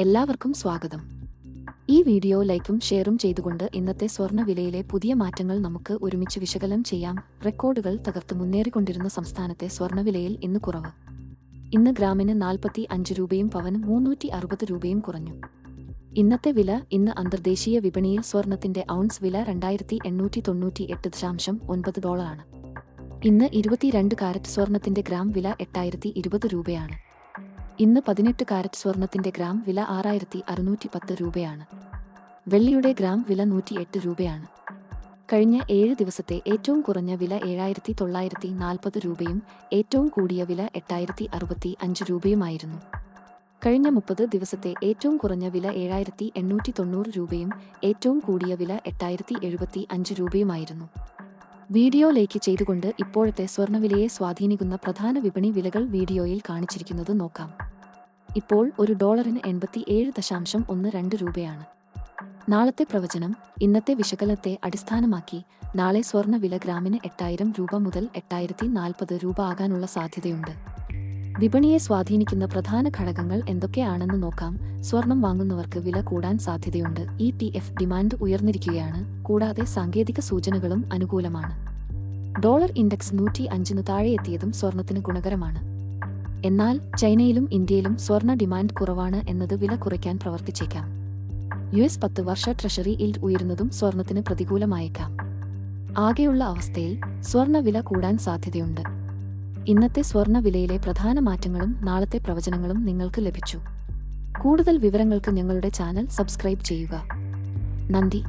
എല്ലാവർക്കും സ്വാഗതം. ഈ വീഡിയോ ലൈക്കും ഷെയറും ചെയ്തുകൊണ്ട് ഇന്നത്തെ സ്വർണ വിലയിലെ പുതിയ മാറ്റങ്ങൾ നമുക്ക് ഒരുമിച്ച് വിശകലനം ചെയ്യാം. റെക്കോർഡുകൾ തകർത്ത് മുന്നേറിക്കൊണ്ടിരുന്ന സംസ്ഥാനത്തെ സ്വർണവിലയിൽ ഇന്ന് കുറവ്. ഇന്ന് ഗ്രാമിന് നാൽപ്പത്തി അഞ്ച് രൂപയും പവന് മുന്നൂറ്റി അറുപത് രൂപയും കുറഞ്ഞു. ഇന്നത്തെ വില ഇന്ന് അന്തർദേശീയ വിപണിയിൽ സ്വർണത്തിന്റെ ഔൺസ് വില രണ്ടായിരത്തി എണ്ണൂറ്റി തൊണ്ണൂറ്റി എട്ട് ദശാംശം ഒൻപത് ഡോളറാണ്. ഇന്ന് ഇരുപത്തിരണ്ട് കാരറ്റ് സ്വർണത്തിന്റെ ഗ്രാം വില എട്ടായിരത്തി ഇരുപത് രൂപയാണ്. ഇന്ന് പതിനെട്ട് കാരറ്റ് സ്വർണത്തിന്റെ ഗ്രാം വില ആറായിരത്തി അറുന്നൂറ്റി പത്ത് രൂപയാണ്. വെള്ളിയുടെ ഗ്രാം വില നൂറ്റി എട്ട് രൂപയാണ്. കഴിഞ്ഞ ഏഴ് ദിവസത്തെ ഏറ്റവും കുറഞ്ഞ വില ഏഴായിരത്തി തൊള്ളായിരത്തി നാൽപ്പത് രൂപയും ഏറ്റവും കൂടിയ വില എട്ടായിരത്തി അറുപത്തി അഞ്ച് രൂപയുമായിരുന്നു. കഴിഞ്ഞ മുപ്പത് ദിവസത്തെ ഏറ്റവും കുറഞ്ഞ വില ഏഴായിരത്തി എണ്ണൂറ്റി തൊണ്ണൂറ് രൂപയും ഏറ്റവും കൂടിയ വില എട്ടായിരത്തി എഴുപത്തി അഞ്ച് രൂപയുമായിരുന്നു. വീഡിയോ ലൈക്ക് ചെയ്തുകൊണ്ട് ഇപ്പോഴത്തെ സ്വർണവിലയെ സ്വാധീനിക്കുന്ന പ്രധാന വിപണി വിലകൾ വീഡിയോയിൽ കാണിച്ചിരിക്കുന്നത് നോക്കാം. ഇപ്പോൾ ഒരു ഡോളറിന് എൺപത്തി ഏഴ് ദശാംശം ഒന്ന് രണ്ട് രൂപയാണ്. നാളത്തെ പ്രവചനം ഇന്നത്തെ വിശകലനത്തെ അടിസ്ഥാനമാക്കി നാളെ സ്വർണ വില ഗ്രാമിന് എട്ടായിരം രൂപ മുതൽ എട്ടായിരത്തി നാൽപ്പത് രൂപ ആകാനുള്ള സാധ്യതയുണ്ട്. വിപണിയെ സ്വാധീനിക്കുന്ന പ്രധാന ഘടകങ്ങൾ എന്തൊക്കെയാണെന്ന് നോക്കാം. സ്വർണം വാങ്ങുന്നവർക്ക് വില കൂടാൻ സാധ്യതയുണ്ട്. ഇ പി എഫ് ഡിമാൻഡ് ഉയർന്നിരിക്കുകയാണ്. കൂടാതെ സാങ്കേതിക സൂചനകളും അനുകൂലമാണ്. ഡോളർ ഇൻഡെക്സ് നൂറ്റി അഞ്ചിനു താഴെ എത്തിയതും സ്വർണത്തിന് ഗുണകരമാണ്. എന്നാൽ ചൈനയിലും ഇന്ത്യയിലും സ്വർണ ഡിമാൻഡ് കുറവാണ് എന്നത് വില കുറയ്ക്കാൻ പ്രവർത്തിച്ചേക്കാം. യു എസ് പത്ത് വർഷ ട്രഷറി ഇൽഡ് ഉയരുന്നതും സ്വർണത്തിന് പ്രതികൂലമായേക്കാം. ആകെയുള്ള അവസ്ഥയിൽ സ്വർണ വില കൂടാൻ സാധ്യതയുണ്ട്. ഇന്നത്തെ സ്വർണ വിലയിലെ പ്രധാന മാറ്റങ്ങളും നാളത്തെ പ്രവചനങ്ങളും നിങ്ങൾക്ക് ലഭിച്ചു. കൂടുതൽ വിവരങ്ങൾക്ക് ഞങ്ങളുടെ ചാനൽ സബ്സ്ക്രൈബ് ചെയ്യുക. നന്ദി.